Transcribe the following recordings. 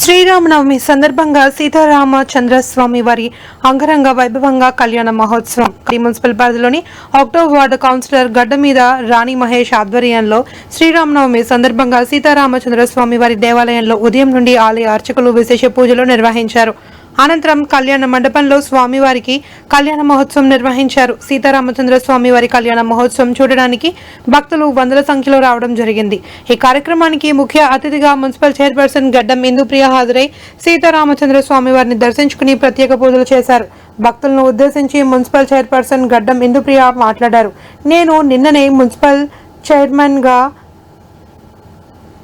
శ్రీరామనవమి సందర్భంగా సీతారామచంద్రస్వామి వారి అంగరంగ వైభవంగా కళ్యాణ మహోత్సవం. ఈ మున్సిపల్ పరిధిలోని అక్టోబర్ వార్డు కౌన్సిలర్ గడ్డ మీద రాణి మహేష్ ఆధ్వర్యంలో శ్రీరామనవమి సందర్భంగా సీతారామచంద్రస్వామి వారి దేవాలయంలో ఉదయం నుండి ఆలయ అర్చకులు విశేష పూజలు నిర్వహించారు. అనంతరం కళ్యాణ మండపంలో స్వామివారికి కళ్యాణ మహోత్సవం నిర్వహించారు. సీతారామచంద్ర స్వామి వారి కళ్యాణ మహోత్సవం చూడడానికి భక్తులు వందల సంఖ్యలో రావడం జరిగింది. ఈ కార్యక్రమానికి ముఖ్య అతిథిగా మున్సిపల్ చైర్పర్సన్ గడ్డం ఇందుప్రియ హాజరై సీతారామచంద్ర స్వామి వారిని దర్శించుకుని ప్రత్యేక పూజలు చేశారు. భక్తులను ఉద్దేశించి మున్సిపల్ చైర్పర్సన్ గడ్డం ఇందుప్రియ మాట్లాడారు. నేను నిన్ననే మున్సిపల్ చైర్మన్గా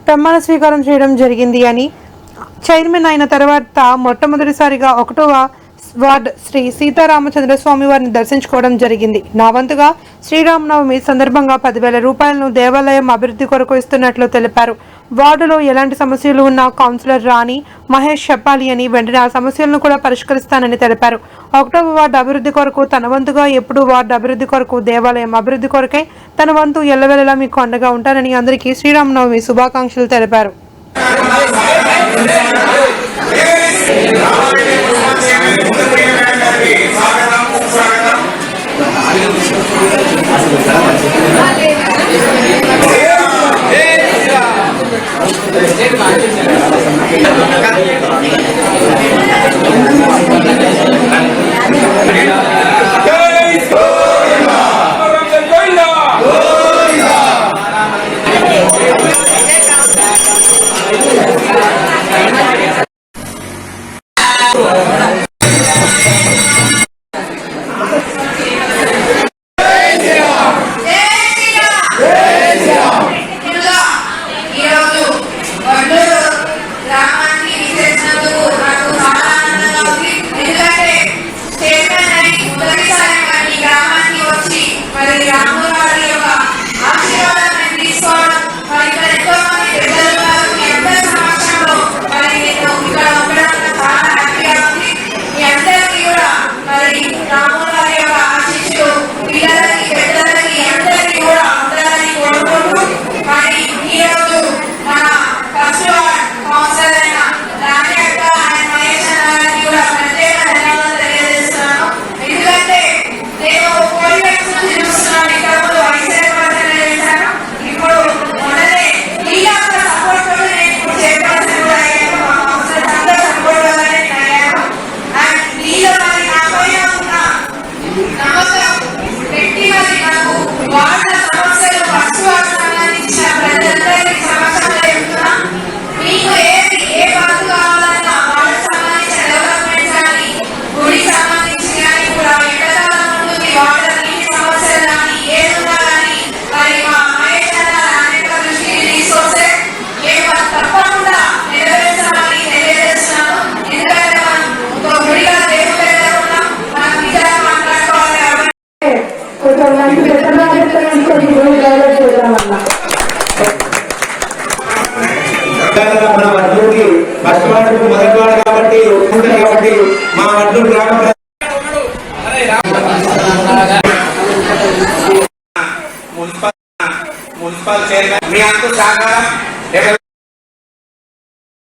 ప్రమాణ స్వీకారం చేయడం జరిగింది అని చైర్మన్ అయిన తర్వాత మొట్టమొదటిసారిగా ఒకటవ వార్డ్ శ్రీ సీతారామచంద్ర స్వామి వారిని దర్శించుకోవడం జరిగింది. నా వంతుగా శ్రీరామనవమి సందర్భంగా పదివేల రూపాయలను దేవాలయం అభివృద్ధి కొరకు ఇస్తున్నట్లు తెలిపారు. వార్డులో ఎలాంటి సమస్యలు ఉన్నా కౌన్సిలర్ రాణి మహేష్ చెప్పాలి అని వెంటనే ఆ సమస్యలను కూడా పరిష్కరిస్తానని తెలిపారు. అక్టోబర్ వార్డు అభివృద్ధి కొరకు తన వంతుగా ఎప్పుడు వార్డు అభివృద్ధి కొరకు దేవాలయం అభివృద్ధి కొరకై తన వంతు ఎల్లవెల్లలా మీకు అండగా ఉంటానని అందరికీ శ్రీరామనవమి శుభాకాంక్షలు తెలిపారు. Yeah. Thank you. వార్డుకు కాబట్టి కాబట్టి మా వడ్లూరు గ్రామ మున్సిపల్ మున్సిపల్ చైర్మన్ మీ అంతా సహకారం